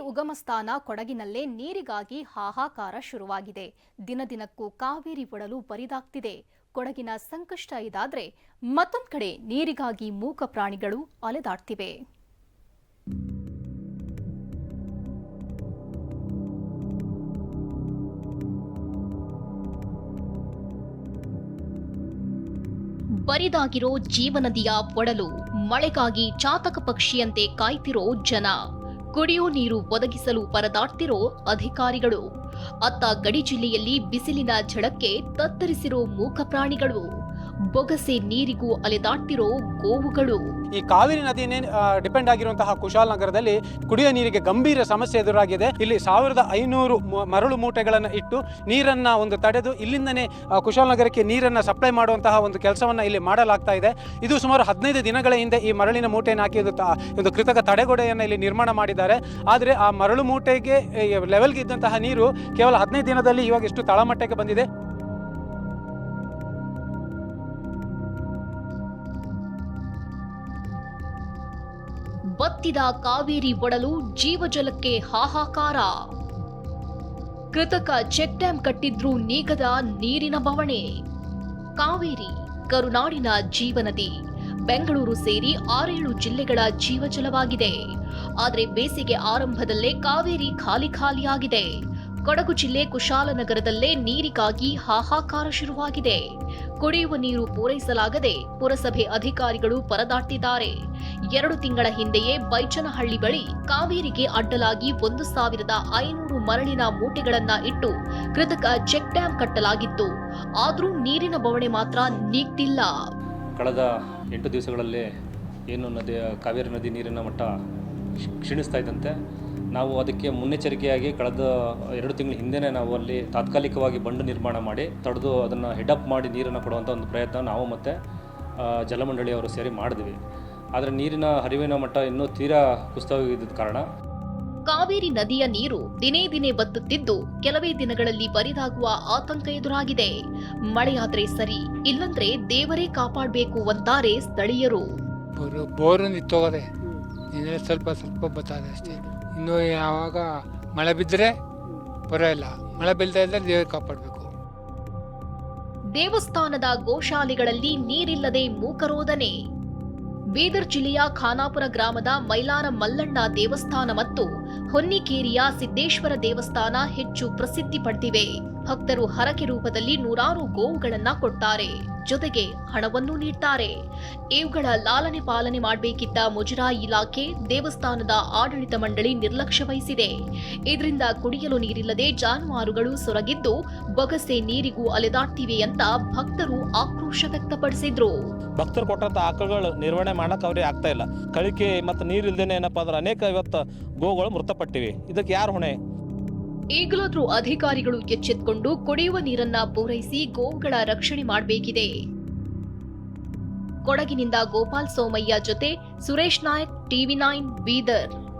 ಉಗಮ ಸ್ಥಾನ ಕೊಡಗಿನಲ್ಲೇ ನೀರಿಗಾಗಿ ಹಾಹಾಕಾರ ಶುರುವಾಗಿದೆ. ದಿನ ದಿನಕ್ಕೂ ಕಾವೇರಿ ಒಡಲು ಬರಿದಾಗ್ತಿದೆ. ಕೊಡಗಿನ ಸಂಕಷ್ಟ ಇದಾದ್ರೆ ಮತ್ತೊಂದ್ ಕಡೆ ನೀರಿಗಾಗಿ ಮೂಕ ಪ್ರಾಣಿಗಳು ಅಲೆದಾಡ್ತಿವೆ. ಬರಿದಾಗಿರೋ ಜೀವನದಿಯ ಒಡಲು ಮಳೆಗಾಗಿ ಚಾತಕ ಪಕ್ಷಿಯಂತೆ ಕಾಯ್ತಿರೋ ಜನ. ಕುಡಿಯೋ ನೀರು ಒದಗಿಸಲು ಪರದಾಡ್ತಿರೋ ಅಧಿಕಾರಿಗಳು. ಅತ್ತ ಗಡಿ ಜಿಲ್ಲೆಯಲ್ಲಿ ಬಿಸಿಲಿನ ಝಡಕ್ಕೆ ತತ್ತರಿಸಿರೋ ಮೂಕ ಪ್ರಾಣಿಗಳು. ಬೊಗಸೆ ನೀರಿಗೂ ಅಲೆದಾಡ್ತಿರೋ ಗೋವುಗಳು. ಈ ಕಾವೇರಿ ನದಿನೇ ಡಿಪೆಂಡ್ ಆಗಿರುವಂತಹ ಕುಶಾಲನಗರದಲ್ಲಿ ಕುಡಿಯುವ ನೀರಿಗೆ ಗಂಭೀರ ಸಮಸ್ಯೆ ಎದುರಾಗಿದೆ. ಇಲ್ಲಿ ಸಾವಿರದ ಐನೂರು ಮರಳು ಮೂಟೆಗಳನ್ನು ಇಟ್ಟು ನೀರನ್ನ ಒಂದು ತಡೆದು ಇಲ್ಲಿಂದನೇ ಕುಶಾಲ್ ಕುಶಾಲನಗರಕ್ಕೆ ನೀರನ್ನ ಸಪ್ಲೈ ಮಾಡುವಂತಹ ಒಂದು ಕೆಲಸವನ್ನ ಇಲ್ಲಿ ಮಾಡಲಾಗ್ತಾ ಇದೆ. ಇದು ಸುಮಾರು ಹದಿನೈದು ದಿನಗಳ ಹಿಂದೆ ಈ ಮರಳಿನ ಮೂಟೆಯನ್ನು ಹಾಕಿ ಒಂದು ಕೃತಕ ತಡೆಗೋಡೆಯನ್ನು ಇಲ್ಲಿ ನಿರ್ಮಾಣ ಮಾಡಿದ್ದಾರೆ. ಆದರೆ ಆ ಮರಳು ಮೂಟೆಗೆ ಲೆವೆಲ್ಗೆ ಇದ್ದಂತಹ ನೀರು ಕೇವಲ ಹದಿನೈದು ದಿನದಲ್ಲಿ ಇವಾಗ ಇಷ್ಟು ತಳಮಟ್ಟಕ್ಕೆ ಬಂದಿದೆ. ಬತ್ತಿದ ಕಾವೇರಿ ಒಡಲು ಜೀವಜಲಕ್ಕೆ ಹಾಹಾಕಾರ. ಕೃತಕ ಚೆಕ್ ಡ್ಯಾಂ ಕಟ್ಟಿದ್ರೂ ನೀಗದ ನೀರಿನ ಬವಣೆ. ಕಾವೇರಿ, ಕರುನಾಡಿನ ಜೀವನದಿ, ಬೆಂಗಳೂರು ಸೇರಿ ಆರೇಳು ಜಿಲ್ಲೆಗಳ ಜೀವಜಲವಾಗಿದೆ. ಆದರೆ ಬೇಸಿಗೆ ಆರಂಭದಲ್ಲೇ ಕಾವೇರಿ ಖಾಲಿ ಖಾಲಿಯಾಗಿದೆ. ಕೊಡಗು ಜಿಲ್ಲೆ ಕುಶಾಲನಗರದಲ್ಲೇ ನೀರಿಗಾಗಿ ಹಾಹಾಕಾರ ಶುರುವಾಗಿದೆ. ಕುಡಿಯುವ ನೀರು ಪೂರೈಸಲಾಗದೆ ಪುರಸಭೆ ಅಧಿಕಾರಿಗಳು ಪರದಾಡ್ತಿದ್ದಾರೆ. ಎರಡು ತಿಂಗಳ ಹಿಂದೆಯೇ ಬೈಚನಹಳ್ಳಿ ಬಳಿ ಕಾವೇರಿಗೆ ಅಡ್ಡಲಾಗಿ ಒಂದು ಸಾವಿರದ ಐನೂರು ಮರಳಿನ ಮೂಟೆಗಳನ್ನ ಇಟ್ಟು ಕೃತಕ ಚೆಕ್ ಡ್ಯಾಂ ಕಟ್ಟಲಾಗಿತ್ತು. ಆದರೂ ನೀರಿನ ಬವಣೆ ಮಾತ್ರ ನೀಗ್ತಿಲ್ಲ. ಕಳೆದ ಎಂಟು ದಿವಸಗಳಲ್ಲಿ ಏನು ನದಿ ಕಾವೇರಿ ನದಿ ನೀರಿನ ಮಟ್ಟ ಕ್ಷ- ಕ್ಷೀಣಿಸ್ತಾ ಇದ್ದಂತೆ ನಾವು ಅದಕ್ಕೆ ಮುನ್ನೆಚ್ಚರಿಕೆಯಾಗಿ ಕಳೆದ ಎರಡು ತಿಂಗಳ ಹಿಂದೆನೇ ನಾವು ಅಲ್ಲಿ ತಾತ್ಕಾಲಿಕವಾಗಿ ಬಂಡು ನಿರ್ಮಾಣ ಮಾಡಿ ತಡೆದು ಅದನ್ನು ಹೆಡಪ್ ಮಾಡಿ ನೀರನ್ನು ಕೊಡುವಂಥ ಒಂದು ಪ್ರಯತ್ನ ನಾವು ಮತ್ತು ಜಲಮಂಡಳಿಯವರು ಸೇರಿ ಮಾಡಿದ್ವಿ. ಆದರೆ ನೀರಿನ ಹರಿವಿನ ಮಟ್ಟ ಇನ್ನೂ ತೀರಾ ಕುಸಿತವಾಗಿದ್ದ ಕಾರಣ ಕಾವೇರಿ ನದಿಯ ನೀರು ದಿನೇ ದಿನೇ ಬತ್ತುತ್ತಿದ್ದು ಕೆಲವೇ ದಿನಗಳಲ್ಲಿ ಬರಿದಾಗುವ ಆತಂಕ ಎದುರಾಗಿದೆ. ಮಳೆಯಾದ್ರೆ ಸರಿ ಇಲ್ಲಂದ್ರೆ ದೇವರೇ ಕಾಪಾಡಬೇಕು ಅಂತಾರೆ ಸ್ಥಳೀಯರು. ಬೋರು ಬೋರು ನಿಂತೋಗದೆ ಸ್ವಲ್ಪ ಸ್ವಲ್ಪ ಬತ್ತಾರೆ ಅಷ್ಟೇ. ಇನ್ನು ಯಾವಾಗ ಮಳೆ ಬಿದ್ದರೆ ಬರೋಲ್ಲ ಮಳೆ ಬೀಳ್ತಾ ಇದ್ದರೆ ದೇವ್ರಿಗೆ ಕಾಪಾಡಬೇಕು. ದೇವಸ್ಥಾನದ ಗೋಶಾಲೆಗಳಲ್ಲಿ ನೀರಿಲ್ಲದೆ ಮೂಕರೋದನೆ. ಬೀದರ್ ಜಿಲ್ಲೆಯ ಖಾನಾಪುರ ಗ್ರಾಮದ ಮೈಲಾರ ಮಲ್ಲಣ್ಣ ದೇವಸ್ಥಾನ ಮತ್ತು ಹೊನ್ನಿಕೇರಿಯ ಸಿದ್ದೇಶ್ವರ ದೇವಸ್ಥಾನ ಹೆಚ್ಚು ಪ್ರಸಿದ್ಧಿ ಪಡೆದಿವೆ. ಭಕ್ತರು ಹರಕೆ ರೂಪದಲ್ಲಿ ನೂರಾರು ಗೋವುಗಳನ್ನ ಕೊಡ್ತಾರೆ. ಜೊತೆಗೆ ಹಣವನ್ನು ನೀಡ್ತಾರೆ. ಇವುಗಳ ಲಾಲನೆ ಪಾಲನೆ ಮಾಡಬೇಕಿದ್ದ ಮುಜರಾಯಿ ಇಲಾಖೆ ದೇವಸ್ಥಾನದ ಆಡಳಿತ ಮಂಡಳಿ ನಿರ್ಲಕ್ಷ್ಯ ವಹಿಸಿದೆ. ಇದರಿಂದ ಕುಡಿಯಲು ನೀರಿಲ್ಲದೆ ಜಾನುವಾರುಗಳು ಸೊರಗಿದ್ದು ಬೊಗಸೆ ನೀರಿಗೂ ಅಲೆದಾಡ್ತಿವೆ ಅಂತ ಭಕ್ತರು ಆಕ್ರೋಶ ವ್ಯಕ್ತಪಡಿಸಿದ್ರು. ಭಕ್ತರು ಕೊಟ್ಟಂಥ ಆಕಳುಗಳು ನಿರ್ವಹಣೆ ಮಾಡಕ್ ಅವ್ರಿಗೆ ಆಗ್ತಾ ಇಲ್ಲ. ಕಳಿಕೆ ಮತ್ತು ನೀರಿಲ್ದೇನೆ ಏನಪ್ಪ ಅಂದ್ರೆ ಅನೇಕ ಇವತ್ತು ಗೋಗಳು ಮೃತಪಟ್ಟಿವೆ. ಇದಕ್ಕೆ ಯಾರು ಹೊಣೆ? ಈಗಲಾದ್ರೂ ಅಧಿಕಾರಿಗಳು ಎಚ್ಚೆತ್ಕೊಂಡು ಕುಡಿಯುವ ನೀರನ್ನ ಪೂರೈಸಿ ಗೋವುಗಳ ರಕ್ಷಣೆ ಮಾಡಬೇಕಿದೆ. ಕೊಡಗಿನಿಂದ ಗೋಪಾಲ್ ಸೋಮಯ್ಯ ಜೊತೆ ಸುರೇಶ್ ನಾಯಕ್, ಟಿವಿ ನೈನ್ ಬೀದರ್.